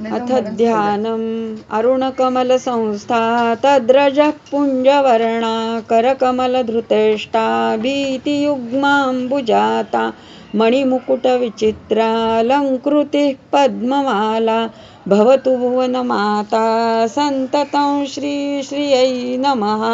अथ ध्यानम् अरुणकमलसंस्था तद्रजः पुञ्जवर्णा करकमलधृतेष्टा भीतियुग्माम्बुजाता मणिमुकुटविचित्रालङ्कृतिः पद्ममाला भवतु भुवनमाता सन्ततं श्रीश्रियै नमः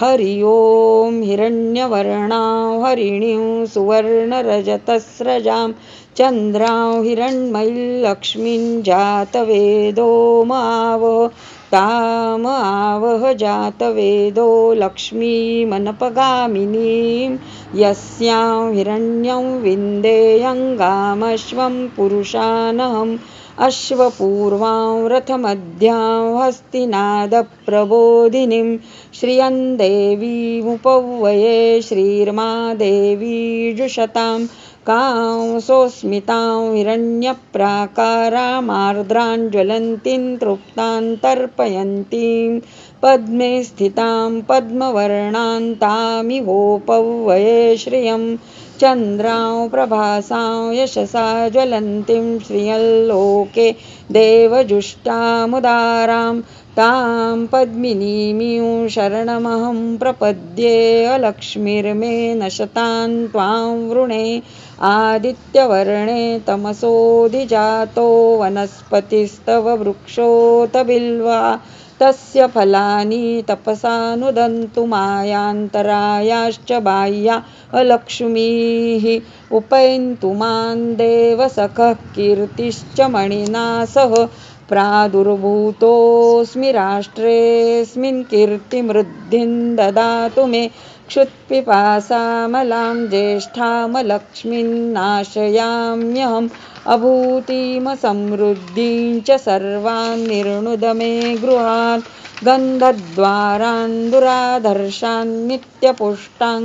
हरि ओं हिरण्यवर्णां हरिणीं सुवर्णरजतस्रजां चन्द्रां हिरण्मयीलक्ष्मीं जातवेदो मावह ताम आवह जातवेदो लक्ष्मीमनपगामिनीं, यस्यां हिरण्यं विन्देयङ्गामश्वं पुरुषानहम् अश्वपूर्वां रथमध्यां हस्तिनादप्रबोधिनीं श्रियं देवीमुपवये श्रीर्मा देवीजुषतां कां सोऽस्मितां हिरण्यप्राकारामार्द्राञ्ज्वलन्तीं तृप्तां तर्पयन्तीं पद्मे स्थितां पद्मवर्णां तामिहोपवये श्रियं चन्द्रां प्रभासां यशसा ज्वलन्तीं श्रियल्लोके देवजुष्टामुदारां तां पद्मिनीमीं शरणमहं प्रपद्ये अलक्ष्मीर्मे नशतां त्वां वृणे आदित्यवर्णे तमसोऽधिजातो वनस्पतिस्तव वृक्षोत बिल्वा तस्य फलानि तपसानुदन्तु मायान्तरायाश्च बाह्या अलक्ष्मीः उपैन्तु मां देवसखः कीर्तिश्च मणिना सह प्रादुर्भूतोऽस्मि राष्ट्रेऽस्मिन् कीर्तिमृद्धिं ददातु मे क्षुत्पिपासामलां ज्येष्ठामलक्ष्मीं नाशयाम्यहम् अभूतिमसमृद्धिं च सर्वान् निर्णुद मे गृहान् गन्धद्वारान् दुराधर्षान् नित्यपुष्टां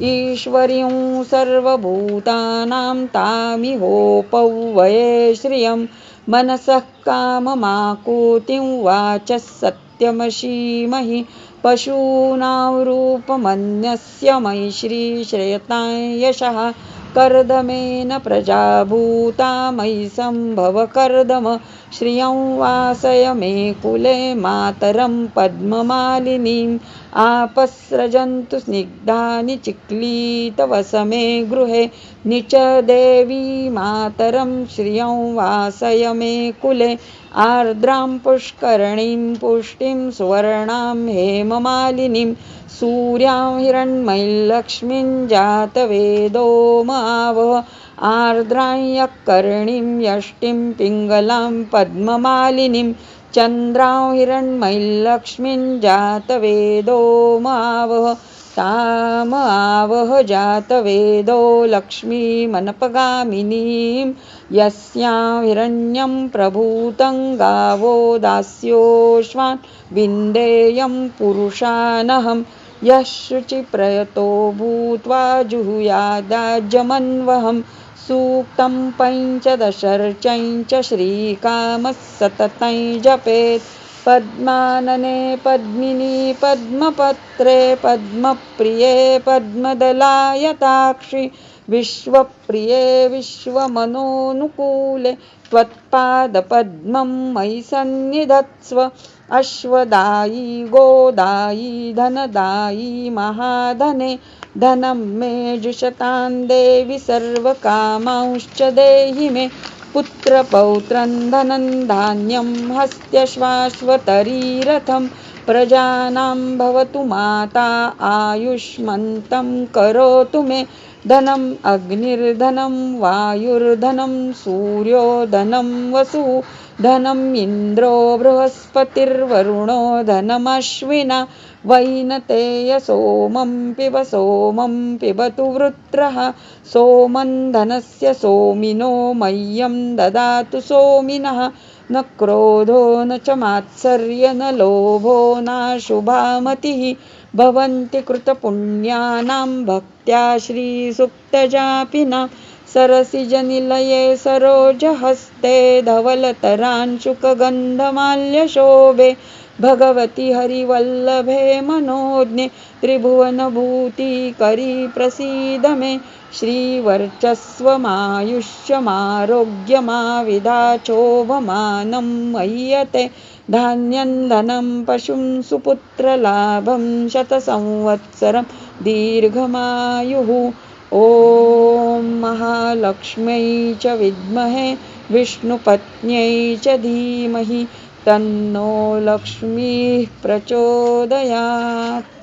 ईश्वरीं सर्वभूतानां तामिहोपवये श्रियं मनसः काममाकूतिं वाचः सत्यमशीमहि पशूनां रूपमन्यस्य मयि श्रीश्रयतां यशः। कर्दमेन प्रजाभूता मयि सम्भव कर्दम। श्रियं वासय मे कुले मातरं पद्ममालिनीम् आपस्रजन्तु स्निग्धानि चिक्लीतवसमे गृहे निच देवी मातरं श्रियं वासय मे कुले आर्द्रां पुष्करणीं पुष्टिं सुवर्णां हेममालिनीं सूर्यां हिरण्मयीलक्ष्मीं जातवेदो मावह आर्द्रां यःकर्णीं यष्टिं पिङ्गलां पद्ममालिनीं चन्द्रां हिरण्मयीलक्ष्मीं जातवेदो मावह तामावह जातवेदो लक्ष्मीमनपगामिनीं यस्यां हिरण्यं प्रभूतं गावो दास्योश्वान् विन्देयं पुरुषानहं यः शुचिप्रयतो भूत्वा जुहुयादाजमन्वहं सूक्तं पञ्चदशर्चं च श्रीकामः सततं जपेत् पद्मानने पद्मिनी पद्मपत्रे पद्मप्रिये पद्मदलायताक्षि। विश्वप्रिये विश्वमनोनुकूले त्वत्पादपद्मं मयि सन्निधत्स्व, अश्वदायी, गोदायी, धनदायी, महाधने, धनं मे जुषतां देवि सर्वकामांश्च देहि मे, पुत्रपौत्रं धनं धान्यं हस्त्यश्वाश्वतरीरथं, प्रजानां भवतु माता, आयुष्मन्तं करोतु मे धनम् अग्निर्धनं वायुर्धनं सूर्यो धनं वसुः धनम् इन्द्रो बृहस्पतिर्वरुणो धनमश्विना वैनतेय सोमं पिब सोमं पिबतु वृत्रः सोमं धनस्य सोमिनो मह्यं ददातु सोमिनः न क्रोधो न च मात्सर्य न लोभो नाशुभामतिः भवन्ति कृतपुण्यानां भक्त्या श्रीसुप्तजापिनां सरसिजनिलये सरोजहस्ते धवलतरांशुकगन्धमाल्यशोभे भगवति हरिवल्लभे मनोज्ञे त्रिभुवनभूतिकरी प्रसीद मे। श्रीवर्चस्वमायुष्यमारोग्यमाविधाचोभमानं मह्यते। धान्यं धनं पशुं सुपुत्रलाभं शतसंवत्सरं दीर्घमायुः। ॐ महालक्ष्म्यै च विद्महे। विष्णुपत्न्यै च धीमहि तन्नो लक्ष्मीः प्रचोदयात्।